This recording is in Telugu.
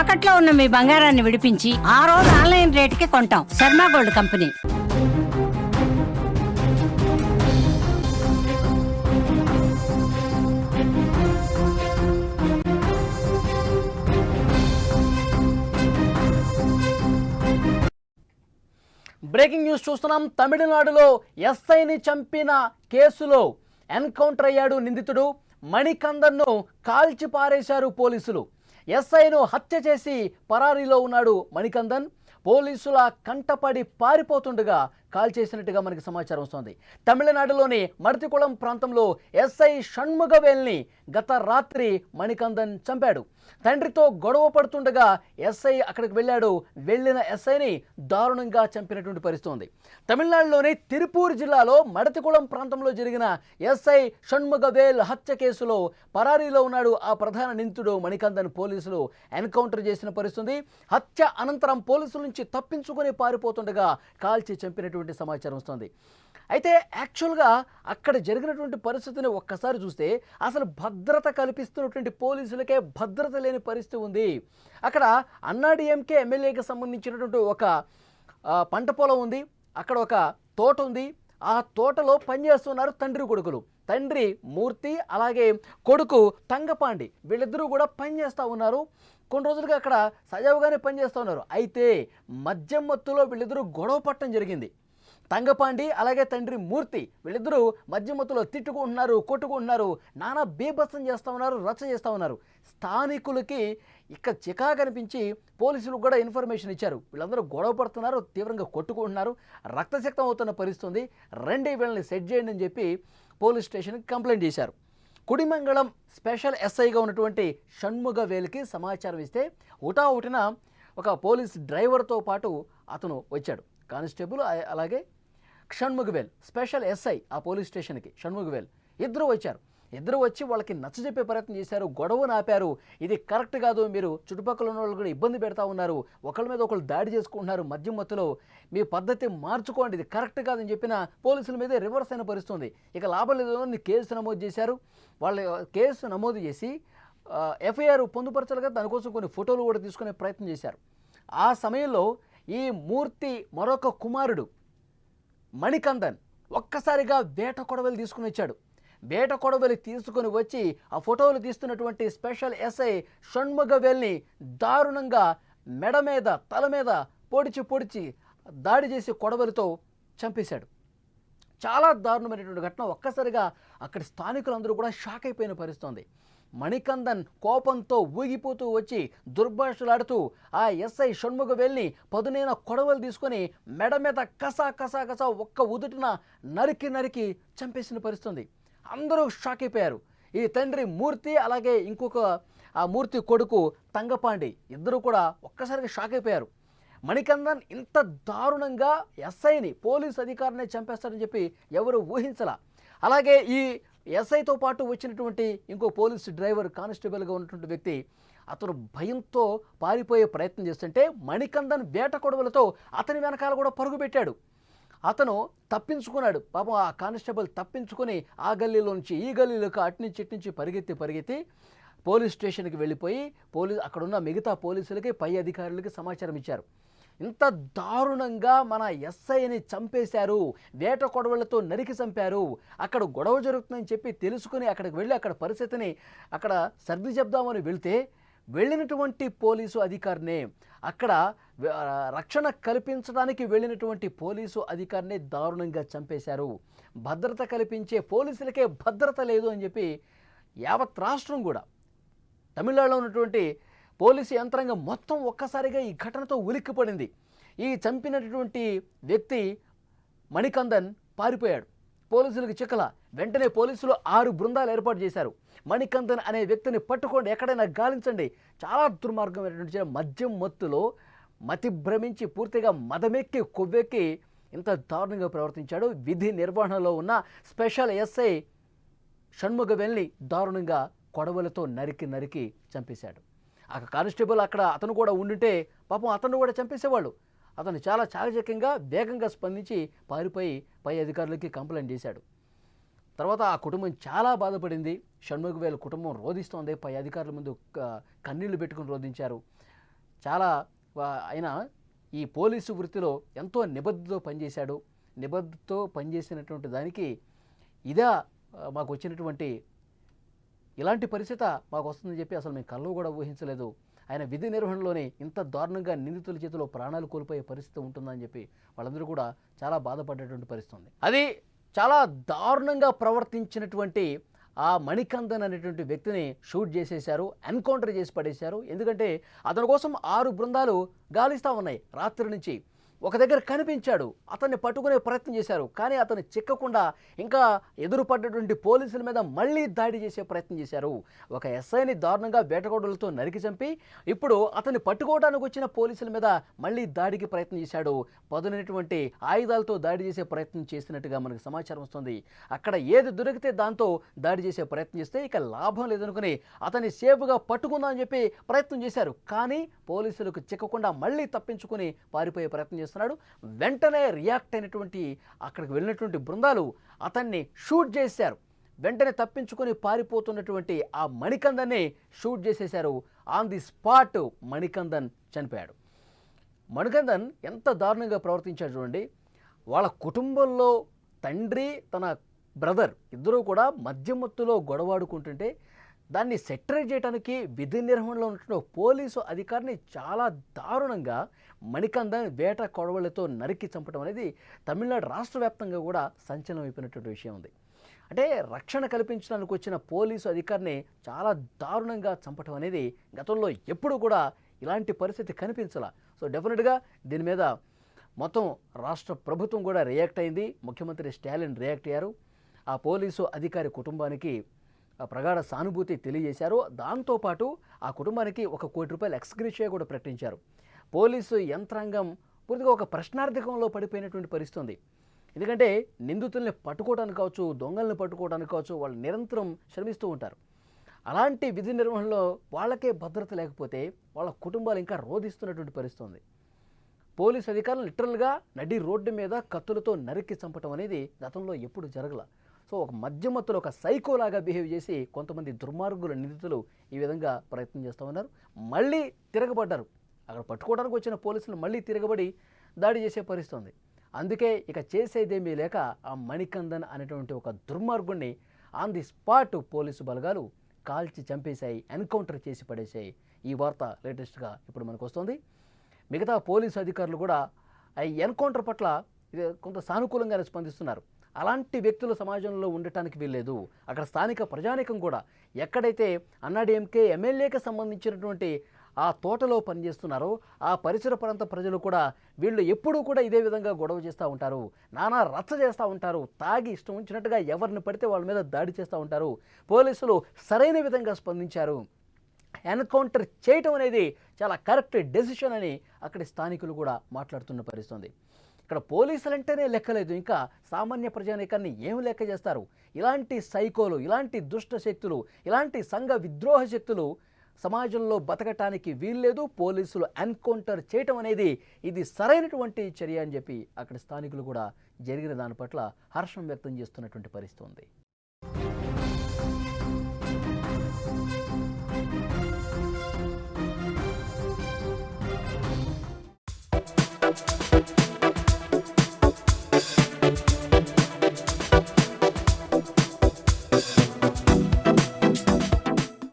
తాకట్లో ఉన్న మీ బంగారాన్ని విడిపించి ఆ రోజు ఆన్లైన్ రేటుకి కొంటాం. Sharma gold company. Breaking news చూస్తున్నాం. తమిళనాడులో ఎస్ఐని చంపిన కేసులో ఎన్కౌంటర్ అయ్యాడు నిందితుడు. మణికందర్ను కాల్చి పారేశారు పోలీసులు. ఎస్ఐను హత్య చేసి పరారీలో ఉన్నాడు మణికందన్. పోలీసుల కంటపడి పారిపోతుండగా కాల్ చేసినట్టుగా మనకి సమాచారం వస్తోంది. తమిళనాడులోని మడతికుళం ప్రాంతంలో ఎస్ఐ షణ్ముగవేల్ని గత రాత్రి మణికందన్ చంపాడు. తండ్రితో గొడవ పడుతుండగా ఎస్ఐ అక్కడికి వెళ్ళాడు. వెళ్ళిన ఎస్ఐని దారుణంగా చంపినటువంటి పరిస్థితి ఉంది తమిళనాడులోని తిరుపూర్ జిల్లాలో మడతికుళం ప్రాంతంలో జరిగిన ఎస్ఐ షణ్ముగవేల్ హత్య కేసులో పరారీలో ఉన్నాడు ఆ ప్రధాన నిందితుడు మణికందన్ పోలీసులు ఎన్కౌంటర్ చేసిన పరిస్థితి హత్య అనంతరం పోలీసుల నుంచి తప్పించుకొని పారిపోతుండగా కాల్చి చంపినటువంటి సమాచారం వస్తుంది. అయితే యాక్చువల్గా అక్కడ జరిగినటువంటి పరిస్థితిని ఒక్కసారి చూస్తే అసలు భద్రత కల్పిస్తున్నటువంటి పోలీసులకే భద్రత లేని పరిస్థితి ఉంది. అక్కడ అన్నాడీఎంకే ఎమ్మెల్యేకి సంబంధించినటువంటి ఒక పంట పొలం ఉంది. అక్కడ ఒక తోట ఉంది. ఆ తోటలో పనిచేస్తున్నారు తండ్రి కొడుకులు. తండ్రి మూర్తి అలాగే కొడుకు తంగపాండి. వీళ్ళిద్దరూ కూడా పనిచేస్తూ ఉన్నారు. కొన్ని రోజులుగా అక్కడ సజావుగానే పనిచేస్తూ ఉన్నారు. అయితే మద్యం మత్తులో వీళ్ళిద్దరూ గొడవ పట్టడం జరిగింది. తంగపాండి అలాగే తండ్రి మూర్తి వీళ్ళిద్దరూ మధ్యమత్తులో తిట్టుకుంటున్నారు కొట్టుకుంటున్నారు నానా బీభత్సం చేస్తూ ఉన్నారు రచ్చ చేస్తూ ఉన్నారు. స్థానికులకి ఇక చికా కనిపించి పోలీసులకు కూడా ఇన్ఫర్మేషన్ ఇచ్చారు. వీళ్ళందరూ గొడవ పడుతున్నారు తీవ్రంగా కొట్టుకుంటున్నారు రక్తశక్తం అవుతున్న పరిస్థితుంది. రెండే వీళ్ళని సెట్ చేయండి అని చెప్పి పోలీస్ స్టేషన్కి కంప్లైంట్ చేశారు. కుడిమంగళం స్పెషల్ ఎస్ఐగా ఉన్నటువంటి షణ్ముగ వేలికి సమాచారం ఇస్తే ఉటా ఉటిన ఒక పోలీస్ డ్రైవర్తో పాటు అతను వచ్చాడు. కానిస్టేబుల్ అలాగే షణ్ముగవేల్ స్పెషల్ ఎస్ఐ ఆ పోలీస్ స్టేషన్కి షణ్ముగవేల్. ఇద్దరు వచ్చారు. ఇద్దరు వచ్చి వాళ్ళకి నచ్చజెప్పే ప్రయత్నం చేశారు. గొడవను ఆపారు. ఇది కరెక్ట్ కాదు. మీరు చుట్టుపక్కల ఉన్న వాళ్ళు కూడా ఇబ్బంది పెడతా ఉన్నారు. ఒకళ్ళ మీద ఒకళ్ళు దాడి చేసుకుంటున్నారు మధ్య మత్తులో. మీ పద్ధతి మార్చుకోండి. ఇది కరెక్ట్ కాదని చెప్పిన పోలీసుల మీద రివర్స్ అయిన పరిస్థితుంది. ఇక లాభం లేదు అని కేసు నమోదు చేశారు. వాళ్ళు కేసు నమోదు చేసి ఎఫ్ఐఆర్ పొందుపరచాలిగా దానికోసం కొన్ని ఫోటోలు కూడా తీసుకునే ప్రయత్నం చేశారు. ఆ సమయంలో ఈ మూర్తి మరొక కుమారుడు మణికందన్ ఒక్కసారిగా వేట కొడవలి తీసుకుని వచ్చాడు. వేట కొడవలి తీసుకుని వచ్చి ఆ ఫోటోలు తీస్తున్నటువంటి స్పెషల్ ఎస్ఐ షణ్ముగవేల్ని దారుణంగా మెడ మీద తల మీద పొడిచి పొడిచి దాడి చేసి కొడవలితో చంపేశాడు. చాలా దారుణమైనటువంటి ఘటన. ఒక్కసారిగా అక్కడి స్థానికులందరూ కూడా షాక్ అయిపోయిన పరిస్థితుంది మణికందన్ కోపంతో ఊగిపోతూ వచ్చి దుర్భాషలాడుతూ ఆ ఎస్ఐ షణ్ముఖ వెళ్ళి పదునైన కొడవలు తీసుకొని మెడ మీద కసా కసా కసా ఒక్క ఉదుటిన నరికి నరికి చంపేసిన పరిస్థితుంది. అందరూ షాక్ అయిపోయారు. ఈ తండ్రి మూర్తి అలాగే ఇంకొక ఆ మూర్తి కొడుకు తంగపాండి ఇద్దరు కూడా ఒక్కసారిగా షాక్ అయిపోయారు. మణికందన్ ఇంత దారుణంగా ఎస్ఐని పోలీస్ అధికారిని చంపేస్తారని చెప్పి ఎవరు ఊహించలా. అలాగే ఈ ఎస్ఐతో పాటు వచ్చినటువంటి ఇంకో పోలీస్ డ్రైవర్ కానిస్టేబుల్గా ఉన్నటువంటి వ్యక్తి అతను భయంతో పారిపోయే ప్రయత్నం చేస్తుంటే మణికందన్ వేట కొడవలతో అతని వెనకాల కూడా పరుగు పెట్టాడు. అతను తప్పించుకున్నాడు. పాపం ఆ కానిస్టేబుల్ తప్పించుకొని ఆ గల్లీలో నుంచి ఈ గల్లీలోకి అటు నుంచి నుంచి పరిగెత్తి పరిగెత్తి పోలీస్ స్టేషన్కి వెళ్ళిపోయి పోలీస్ అక్కడున్న మిగతా పోలీసులకి పై అధికారులకి సమాచారం ఇచ్చారు. ఇంత దారుణంగా మన ఎస్ఐని చంపేశారు. వేట కొడవళ్ళతో నరికి చంపారు. అక్కడ గొడవ జరుగుతుందని చెప్పి తెలుసుకుని అక్కడికి వెళ్ళి అక్కడ పరిస్థితిని అక్కడ సర్ది చెప్దామని వెళ్తే వెళ్ళినటువంటి పోలీసు అధికారినే అక్కడ రక్షణ కల్పించడానికి వెళ్ళినటువంటి పోలీసు అధికారిని దారుణంగా చంపేశారు. భద్రత కల్పించే పోలీసులకే భద్రత లేదు అని చెప్పి యావత్ రాష్ట్రం కూడా తమిళనాడులో ఉన్నటువంటి పోలీసు యంత్రాంగం మొత్తం ఒక్కసారిగా ఈ ఘటనతో ఉలిక్కిపడింది. ఈ చంపినటువంటి వ్యక్తి మణికందన్ పారిపోయాడు. పోలీసులకు చిక్కల. వెంటనే పోలీసులు ఆరు బృందాలు ఏర్పాటు చేశారు. మణికందన్ అనే వ్యక్తిని పట్టుకోండి ఎక్కడైనా గాలించండి. చాలా దుర్మార్గమైనటువంటి అయినటువంటి మద్యం మత్తులో మతి భ్రమించి పూర్తిగా మదమెక్కి కొవ్వెక్కి ఇంత దారుణంగా ప్రవర్తించాడు. విధి నిర్వహణలో ఉన్న స్పెషల్ ఎస్ఐ షణ్ముగ వెళ్ళి దారుణంగా కొడవలతో నరికి నరికి చంపేశాడు. ఆ కానిస్టేబుల్ అక్కడ అతను కూడా ఉండుంటే పాపం అతను కూడా చంపేసేవాళ్ళు. అతను చాలా చాకచక్యంగా వేగంగా స్పందించి పారిపోయి పై అధికారులకి కంప్లైంట్ చేశాడు. తర్వాత ఆ కుటుంబం చాలా బాధపడింది. షణ్ముఖవేల్ కుటుంబం రోధిస్తోంది. పై అధికారుల ముందు కన్నీళ్ళు పెట్టుకుని రోధించారు. చాలా ఆయన ఈ పోలీసు వృత్తిలో ఎంతో నిబద్ధతో పనిచేశాడు. నిబద్ధతో పనిచేసినటువంటి దానికి ఇదా మాకు వచ్చినటువంటి ఇలాంటి పరిస్థితి మాకు వస్తుందని చెప్పి అసలు మేము కళ్ళు కూడా ఊహించలేదు. ఆయన విధి నిర్వహణలోనే ఇంత దారుణంగా నిందితుల చేతిలో ప్రాణాలు కోల్పోయే పరిస్థితి ఉంటుందని చెప్పి వాళ్ళందరూ కూడా చాలా బాధపడేటువంటి పరిస్థితి ఉంది. అది చాలా దారుణంగా ప్రవర్తించినటువంటి ఆ మణికందన్ అనేటువంటి వ్యక్తిని షూట్ చేసేశారు ఎన్కౌంటర్ చేసి పడేశారు. ఎందుకంటే అతని కోసం ఆరు బృందాలు గాలిస్తూ ఉన్నాయి రాత్రి నుంచి. ఒక దగ్గర కనిపించాడు. అతన్ని పట్టుకునే ప్రయత్నం చేశారు. కానీ అతను చిక్కకుండా ఇంకా ఎదురుపడ్డటువంటి పోలీసుల మీద మళ్ళీ దాడి చేసే ప్రయత్నం చేశారు. ఒక ఎస్ఐని దారుణంగా వేటగొడలతో నరికి చంపి ఇప్పుడు అతన్ని పట్టుకోవడానికి వచ్చిన పోలీసుల మీద మళ్ళీ దాడికి ప్రయత్నం చేశాడు. పదునైనటువంటి ఆయుధాలతో దాడి చేసే ప్రయత్నం చేసినట్టుగా మనకు సమాచారం వస్తుంది. అక్కడ ఏది దొరికితే దాంతో దాడి చేసే ప్రయత్నం చేస్తే ఇక లాభం లేదనుకుని అతన్ని సేఫ్గా పట్టుకుందామని చెప్పి ప్రయత్నం చేశారు. కానీ పోలీసులకు చిక్కకుండా మళ్ళీ తప్పించుకుని పారిపోయే ప్రయత్నం చేస్తున్నాడు. వెంటనే రియాక్ట్ అయినటువంటి అక్కడికి వెళ్ళినటువంటి బృందాలు అతన్ని షూట్ చేశారు. వెంటనే తప్పించుకొని పారిపోతున్నటువంటి ఆ మణికందన్ని షూట్ చేసేశారు. ఆన్ ది స్పాట్ మణికందన్ చనిపోయాడు. మణికందన్ ఎంత దారుణంగా ప్రవర్తించాడు చూడండి. వాళ్ళ కుటుంబంలో తండ్రి తన బ్రదర్ ఇద్దరూ కూడా మద్యమత్తులో గొడవాడుకుంటుంటే దాన్ని సెటరేట్ చేయడానికి విధి నిర్వహణలో ఉంటున్న పోలీసు అధికారిని చాలా దారుణంగా మణికందన్ వేట కొడవలతో నరికి చంపడం అనేది తమిళనాడు రాష్ట్ర వ్యాప్తంగా కూడా సంచలనం అయిపోయినటువంటి విషయం ఉంది. అంటే రక్షణ కల్పించడానికి వచ్చిన పోలీసు అధికారిని చాలా దారుణంగా చంపటం అనేది గతంలో ఎప్పుడూ కూడా ఇలాంటి పరిస్థితి కనిపించాల. సో డెఫినెట్గా దీని మీద మొత్తం రాష్ట్ర ప్రభుత్వం కూడా రియాక్ట్ అయింది. ముఖ్యమంత్రి స్టాలిన్ రియాక్ట్ అయ్యారు. ఆ పోలీసు అధికారి కుటుంబానికి ప్రగాఢ సానుభూతి తెలియజేశారు. దాంతోపాటు ఆ కుటుంబానికి ఒక కోటి రూపాయలు ఎక్స్గ్రేషియా కూడా ప్రకటించారు. పోలీసు యంత్రాంగం పూర్తిగా ఒక ప్రశ్నార్థకంలో పడిపోయినటువంటి పరిస్థితి ఉంది ఎందుకంటే నిందితుల్ని పట్టుకోవడానికి కావచ్చు దొంగల్ని పట్టుకోవడానికి కావచ్చు వాళ్ళు నిరంతరం శ్రమిస్తూ ఉంటారు. అలాంటి విధి నిర్వహణలో వాళ్ళకే భద్రత లేకపోతే వాళ్ళ కుటుంబాలు ఇంకా రోధిస్తున్నటువంటి పరిస్థితి ఉంది పోలీస్ అధికారులు లిటరల్గా నడి రోడ్డు మీద కత్తులతో నరికి చంపటం అనేది గతంలో ఎప్పుడు జరగల సో ఒక మధ్యమత్తులో ఒక సైకోలాగా బిహేవ్ చేసి కొంతమంది దుర్మార్గుల నిందితులు ఈ విధంగా ప్రయత్నం చేస్తూ ఉన్నారు. మళ్ళీ తిరగబడ్డారు. అక్కడ పట్టుకోవడానికి వచ్చిన పోలీసులు మళ్ళీ తిరగబడి దాడి చేసే పరిస్థితి ఉంది. అందుకే ఇక చేసేదేమీ లేక ఆ మణికందన్ అనేటువంటి ఒక దుర్మార్గుణ్ణి ఆన్ ది స్పాట్ పోలీసు బలగాలు కాల్చి చంపేశాయి ఎన్కౌంటర్ చేసి పడేశాయి. ఈ వార్త లేటెస్ట్గా ఇప్పుడు మనకు వస్తుంది. మిగతా పోలీసు అధికారులు కూడా ఈ ఎన్కౌంటర్ పట్ల ఇది కొంత సానుకూలంగానే స్పందిస్తున్నారు. అలాంటి వ్యక్తులు సమాజంలో ఉండటానికి వీల్లేదు. అక్కడ స్థానిక ప్రజానికం కూడా. ఎక్కడైతే అన్నాడీఎంకే ఎమ్మెల్యేకి సంబంధించినటువంటి ఆ తోటలో పనిచేస్తున్నారో ఆ పరిసర ప్రాంత ప్రజలు కూడా వీళ్ళు ఎప్పుడూ కూడా ఇదే విధంగా గొడవ చేస్తూ ఉంటారు. నానా రచ్చ చేస్తూ ఉంటారు. తాగి ఇష్టం ఉంచినట్టుగా ఎవరిని పడితే వాళ్ళ మీద దాడి చేస్తూ ఉంటారు. పోలీసులు సరైన విధంగా స్పందించారు. ఎన్కౌంటర్ చేయటం అనేది చాలా కరెక్ట్ డెసిషన్ అని అక్కడి స్థానికులు కూడా మాట్లాడుతున్న పరిస్థితుంది ఇక్కడ పోలీసులు అంటేనే లెక్కలేదు ఇంకా సామాన్య ప్రజానీకాన్ని ఏం లెక్క చేస్తారు? ఇలాంటి సైకోలు ఇలాంటి దుష్ట శక్తులు ఇలాంటి సంఘ విద్రోహ శక్తులు సమాజంలో బతకటానికి వీల్లేదు. పోలీసులు ఎన్కౌంటర్ చేయటం అనేది ఇది సరైనటువంటి చర్య అని చెప్పి అక్కడ స్థానికులు కూడా జరిగిన దాని పట్ల హర్షం వ్యక్తం చేస్తున్నటువంటి పరిస్థితి ఉంది.